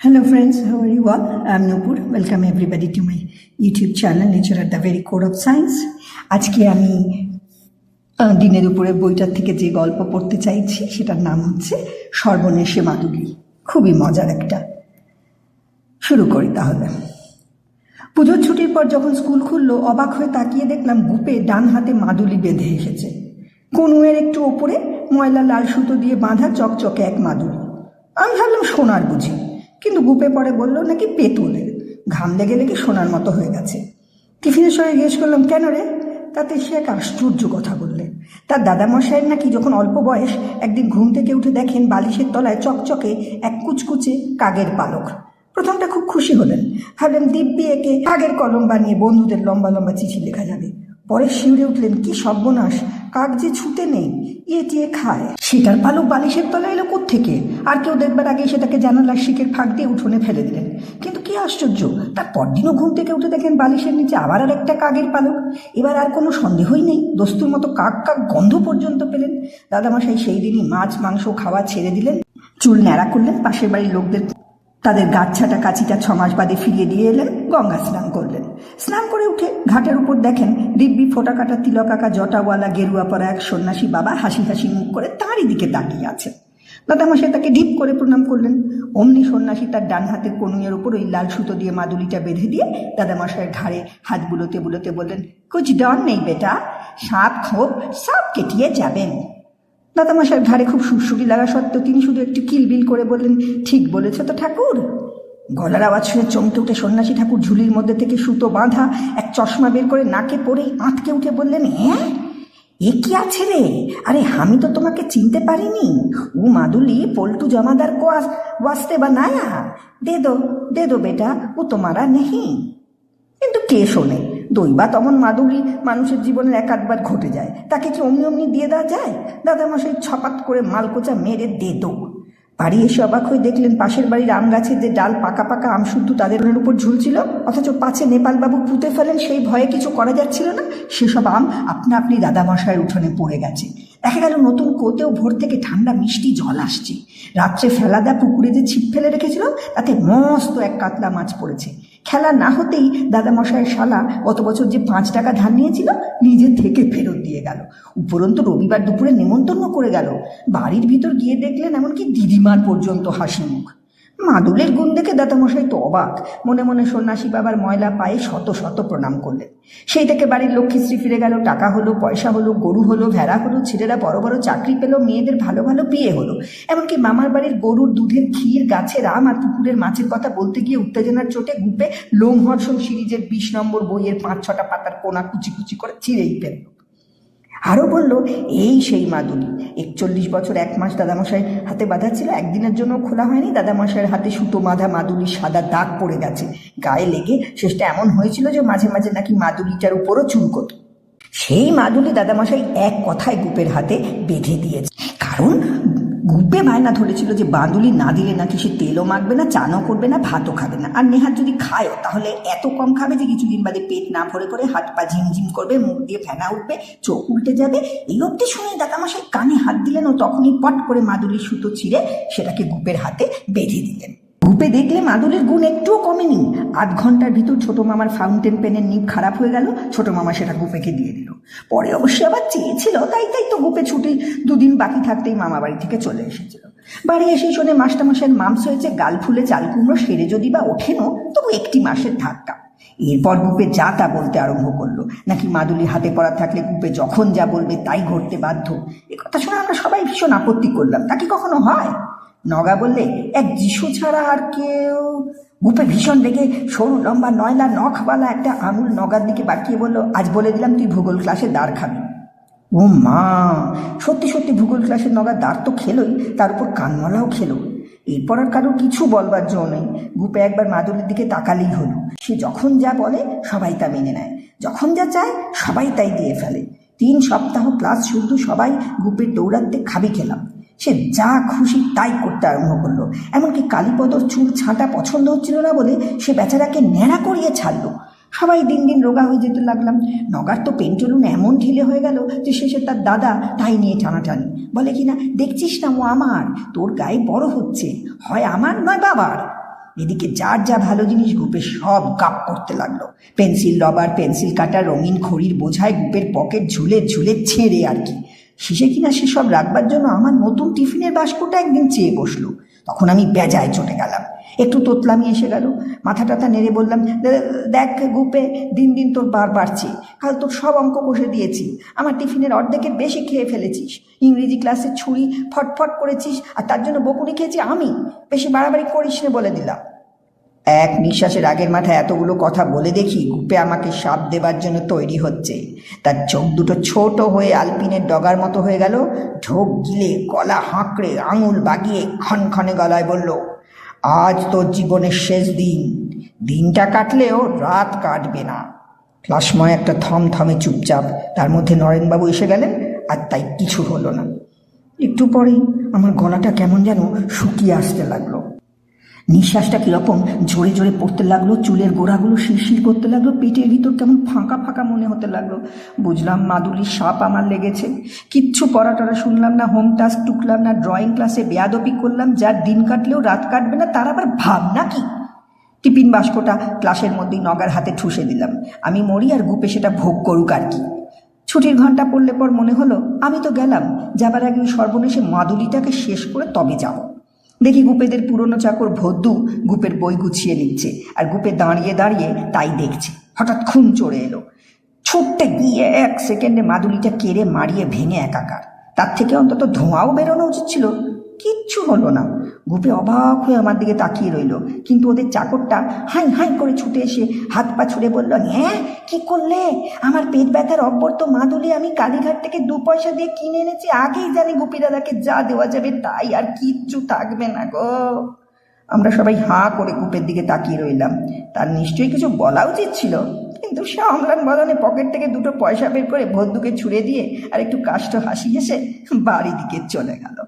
Hello, friends. How are you all? I'm Nupur. Welcome everybody to my YouTube channel, Nature at the Very Core of Science. আজকে আমি দিনের উপরে বইটার থেকে যে গল্প পড়তে চাইছি সেটার নাম হচ্ছে সর্বনেশে মাদুলি খুবই মজার একটা শুরু করি তাহলে পুজোর ছুটির পর যখন স্কুল খুললো অবাক হয়ে তাকিয়ে দেখলাম গুপে ডান হাতে মাদুলি বেঁধে এসেছে কনুয়ের একটু ওপরে ময়লা লাল সুতো দিয়ে বাঁধা চকচকে এক মাদুলি আমি ভাবলাম সোনার বুঝি কিন্তু গুপে পরে বলল, নাকি পেতলের ঘাম লেগে লেগে সোনার মতো হয়ে গেছে। টিফিনের সময় জিজ্ঞেস করলাম কেন রে? তাতে সে এক আশ্চর্য কথা বললে। তার দাদামশাইয়ের নাকি যখন অল্প বয়স, একদিন ঘুম থেকে উঠে দেখেন বালিশের তলায় চকচকে এক কুচকুচে কাগের পালক। প্রথমটা খুব খুশি হলেন। ভাবলেন, দিব্যি একে কাগের কলম বানিয়ে বন্ধুদের লম্বা লম্বা চিঠি লেখা যাবে। পরে শিউরে উঠলেন, কি সর্বনাশ! কাক যে ছুতে নেই ইয়ে টিয়ে খায়? সেটার পালক বালিশের তলায় এলো থেকে আর কেউ দেখবার আগে সেটাকে জানালার শিকের ফাঁক দিয়ে উঠোনে ফেলে দিলেন। কিন্তু কি আশ্চর্য, তার পরদিনও ঘুম থেকে উঠে দেখেন বালিশের নিচে আবার আর একটা কাকের পালক। এবার আর কোনো সন্দেহই নেই, দস্তুর মতো কাক কাক গন্ধ পর্যন্ত পেলেন। দাদামশাই সেই দিনই মাছ, মাংস, খাওয়া ছেড়ে দিলেন। চুল ন্যাড়া করলেন পাশের বাড়ির লোকদের। তাদের গাছছাটা কাছিটা ছমাস বাদে ফিরিয়ে দিয়ে এলেন। গঙ্গা স্নান করলেন। স্নান করে উঠে ঘাটের উপর দেখেন দিব্যি ফোটা কাটা তিলকাকা জটাওয়ালা গেরুয়া পরা এক সন্ন্যাসী বাবা হাসি হাসি মুখ করে তাঁরই দিকে তাকিয়ে আছেন। দাদামশাই তাকে ঢিপ করে প্রণাম করলেন। অমনি সন্ন্যাসী তার ডান হাতের কনুইয়ের উপর ওই লাল সুতো দিয়ে মাদুলিটা বেঁধে দিয়ে দাদামশাইয়ের ঘাড়ে হাত বুলোতে বুলোতে বললেন কুচ ডর নেই বেটা, সাপ খোপ সাপ কেটিয়ে যাবেন। দাদামশাইয়ের ঘাড়ে খুব সুরসুরি লাগা সত্ত্বেও তিনি শুধু একটু কিলবিল করে বললেন, ঠিক বলেছ তো ঠাকুর। গলার আওয়াজ শুনে চমকে উঠে সন্ন্যাসী ঠাকুর ঝুলির মধ্যে থেকে সুতো বাঁধা এক চশমা বের করে নাকে পরেই আঁতকে উঠে বললেন হ্যাঁ? এ কি আছে রে? আরে আমি তো তোমাকে চিনতে পারিনি। ও মাদুলি, পল্টু জমাদার কো ওয়াস্তে বা নায়া? দে দো দে দো বেটা, ও তোমারা নেহি। কিন্তু কে শোনে? দৈবা তমন মাদুলি মানুষের জীবনের এক আধবার ঘটে যায়। তাকে কি অমনি অমনি দিয়ে দেওয়া যায়? দাদামশাই ছপাত করে মালকোচা মেরে দে দো। বাড়ি এসে অবাক হয়ে দেখলেন পাশের বাড়ির আম গাছের যে ডাল পাকা পাকা আম শুদ্ধ তাদের উপর ঝুলছিল, অথচ পাছে নেপালবাবু পুঁতে ফেলেন, সেই ভয়ে কিছু করা যাচ্ছিল না। সেসব আম আপনা আপনি দাদামশায়ের উঠোনে পড়ে গেছে। দেখা গেল নতুন কোতেও ভোর থেকে ঠান্ডা মিষ্টি জল আসছে। রাত্রে ফেলাদা পুকুরে যে ছিপ ফেলে রেখেছিল, তাতে মস্ত এক কাতলা মাছ পড়েছে। খেলা না হতেই দাদামশাইয়ের শালা গত বছর যে পাঁচ টাকা ধার নিয়েছিল, নিজে থেকে ফেরত দিয়ে গেল। উপরন্তু রবিবার দুপুরে নেমন্তন্ন করে গেল। বাড়ির ভিতর গিয়ে দেখলেন এমনকি দিদিমার পর্যন্ত হাসি মুখ। মাদুলের গুণ দেখে দাদামশাই তো অবাক। মনে মনে সন্ন্যাসী বাবার ময়লা পায়ে শত শত প্রণাম করলেন। সেই থেকে বাড়ির লক্ষ্মীশ্রী ফিরে গেল, টাকা হলো, পয়সা হলো, গরু হলো, ভেড়া হলো, ছেলেরা বড় বড় চাকরি পেল, মেয়েদের ভালো ভালো বিয়ে হলো। এমনকি মামার বাড়ির গরুর দুধের ক্ষীর গাছের আম আর পুকুরের মাছের কথা বলতে গিয়ে উত্তেজনার চোটে গুপে লোমহর্ষণ সিরিজের বিশ নম্বর বইয়ের পাঁচ ছটা পাতার কোনা কুচি কুচি করে ছিঁড়েই ফেলল। আরও বলল, এই সেই মাদুলি। একচল্লিশ বছর এক মাস দাদামশাই হাতে বাঁধা ছিল। একদিনের জন্য খোলা হয়নি। দাদামশাইয়ের হাতে সুতো বাঁধা মাদুলি সাদা দাগ পড়ে গেছে। গায়ে লেগে শেষটা এমন হয়েছিল যে মাঝে মাঝে নাকি মাদুলিটার উপরও চুলকত সেই মাদুলি দাদামশাই এক কথায় গুপের হাতে বেঁধে দিয়েছে। কারণ গুপে বায়না ধরেছিল যে বাঁদুলি না দিলে নাকি সে তেলও মাখবে না, চানও করবে না, ভাতও খাবে না। আর নেহাত যদি খায়ও, তাহলে এত কম খাবে যে কিছুদিন বাদে পেট না ভরে করে হাত পা ঝিমঝিম করবে, মুখ দিয়ে ফেনা উঠবে, চোখ উল্টে যাবে। এই অব্দি শুনে দাদামশাই কানে হাত দিলেন ও তখনই পট করে মাদুলির সুতো ছিঁড়ে সেটাকে গুপের হাতে বেঁধে দিলেন। গুপে দেখলে মাদুলির গুণ একটুও কমেনি। আধ ঘণ্টার ভিতর ছোট মামার ফাউন্টেন পেনের নিপ খারাপ হয়ে গেল, ছোট মামা সেটা গুপেকে দিয়ে দিল। পরে অবশ্যই আবার চেয়েছিল, তাই তাই তো গুপে ছুটি, দুদিন বাকি থাকতেই মামা বাড়ি থেকে চলে এসেছিল। বাড়ি এসেই শোনে মাস্টারমশাইয়ের মামস হয়েছে গাল ফুলে চাল কুমড়ো সেরে যদি বা ওঠেনও, তবু একটি মাসের ধাক্কা। এরপর গুপে যা তা বলতে আরম্ভ করল। নাকি মাদুলি হাতে পড়া থাকলে গুপে যখন যা বলবে তাই ঘটতে বাধ্য? এ কথা শুনে আমরা সবাই ভীষণ আপত্তি করলাম, তা কি কখনো হয়? নগা বললে, এক যিশু ছাড়া আর কেউ গুপে ভীষণ রেগে সরু লম্বা নয়লা নখওয়ালা একটা আঙুল নগার দিকে বাকিয়ে বলল, আজ বলে দিলাম তুই ভূগোল ক্লাসে দাঁড় খাবি। ও মা! সত্যি সত্যি ভূগোল ক্লাসের নগা দাঁড় তো খেলোই, তার উপর কানমলাও খেলো। এরপর আর কারও কিছু বলবার জো নেই। গুপে একবার মাদুলির দিকে তাকালেই হলো। সে যখন যা বলে, সবাই তা মেনে নেয়। যখন যা চায়, সবাই তাই দিয়ে ফেলে। তিন সপ্তাহ ক্লাস শুধু সবাই গুপের দৌড়াতে খাবি খেলাম। সে যা খুশি তাই করতে আরম্ভ করল। এমনকি কালীপদর চুল ছাঁটা পছন্দ হচ্ছিল না বলে সে বেচারাকে ন্যাড়া করিয়ে ছাড়লো। সবাই দিন দিন রোগা হয়ে যেতে লাগলাম। নগার তো পেন্টুলুন এমন ঢিলে হয়ে গেল যে শেষে তার দাদা তাই নিয়ে টানাটানি। বলে কিনা, দেখছিস না ও আমার? তোর গায়ে বড় হচ্ছে। হয় আমার নয় বাবার? এদিকে যার যা ভালো জিনিস গুপে সব গাপ করতে লাগল। পেন্সিল, রবার, পেন্সিল কাটা, রঙিন খড়ির বোঝায় গুপের পকেট ঝুলে ঝুলে ছেড়ে আর কি। শেষে কিনা সেসব রাখবার জন্য আমার নতুন টিফিনের বাস্কটা একদিন চেয়ে বসল। তখন আমি বেজায় চটে গেলাম। একটু তোতলামি এসে গেল। মাথা টাথা নেড়ে বললাম দেখ গুপে, দিন দিন তোর বার বাড়ছে। কাল তোর সব অঙ্ক কষে দিয়েছি। আমার টিফিনের অর্ধেকের বেশি খেয়ে ফেলেছিস। ইংরেজি ক্লাসের ছুরি ফটফট করেছিস আর তার জন্য বকুনি খেয়েছি আমি। বেশি বাড়াবাড়ি করিস বলে দিলাম। এক নিঃশ্বাসের আগের মাথায় এতগুলো কথা বলে দেখি গুপে আমাকে সাপ দেবার জন্য তৈরি হচ্ছে। তার চোখ দুটো ছোট হয়ে আলপিনের ডগার মতো হয়ে গেল। ঢোক গিলে, গলা হাঁকড়ে, আঙুল বাগিয়ে ক্ষণক্ষণে গলায় বলল, আজ তোর জীবনের শেষ দিন। দিনটা কাটলেও রাত কাটবে না। ক্লাসময় একটা থমথমে চুপচাপ তার মধ্যে নরেনবাবু এসে গেলেন আর তাই কিছু হলো না। একটু পরেই আমার গলাটা কেমন যেন শুকিয়ে আসতে লাগল। নিঃশ্বাসটা কীরকম জোরে জোরে পড়তে লাগল, চুলের গোড়াগুলো শিরশির করতে লাগল, পেটের ভিতর কেমন ফাঁকা ফাঁকা মনে হতে লাগল। বুঝলাম মাদুলির সাপ আমার লেগেছে। কিচ্ছু পড়া টরা শুনলাম না হোম টাস্ক টুকলাম না ড্রয়িং ক্লাসে বেয়াদপি করলাম, যার দিন কাটলেও রাত কাটবে না, তার আবার ভাবনা কি টিফিন বাস্কটা ক্লাসের মধ্যেই নগার হাতে ঠুসে দিলাম। আমি মরি আর গুপে সেটা ভোগ করুক আর কি। ছুটির ঘণ্টা পড়লে পর মনে হলো, আমি তো গেলাম, যাবার আগে সর্বনেশে মাদুরিটাকে শেষ করে তবে যাব। দেখি গুপেদের পুরনো চাকর ভদ্দু গুপের বই গুছিয়ে নিচ্ছে, আর গুপে দাঁড়িয়ে দাঁড়িয়ে তাই দেখছে। হঠাৎ খুন চড়ে এলো। ছুটতে গিয়ে এক সেকেন্ডে মাদুলিটা কেড়ে মারিয়ে ভেঙে একাকার। তার থেকে অন্তত ধোঁয়াও বেরোনো উচিত ছিল। কিচ্ছু হলো না। গুপে অবাক হয়ে আমার দিকে তাকিয়ে রইল। কিন্তু ওদের চাকরটা হাই হাই করে ছুটে এসে হাত পা ছুড়ে বলল হ্যাঁ কি করলে? আমার পেট ব্যথার অব্যর্থ মাদুলি আমি কালীঘাট থেকে দু পয়সা দিয়ে কিনে এনেছি, আগেই জানি গুপি দাদাকে যা দেওয়া যাবে তাই আর কিচ্ছু থাকবে না গো। আমরা সবাই হাঁ করে কূপের দিকে তাকিয়ে রইলাম। তার নিশ্চয়ই কিছু বলা উচিত ছিল, কিন্তু সে অম্লান বদনে পকেট থেকে দুটো পয়সা বের করে ভদ্দুকে ছুড়ে দিয়ে আর একটু কাষ্ট হাসি এসে বাড়ি দিকে চলে গেল।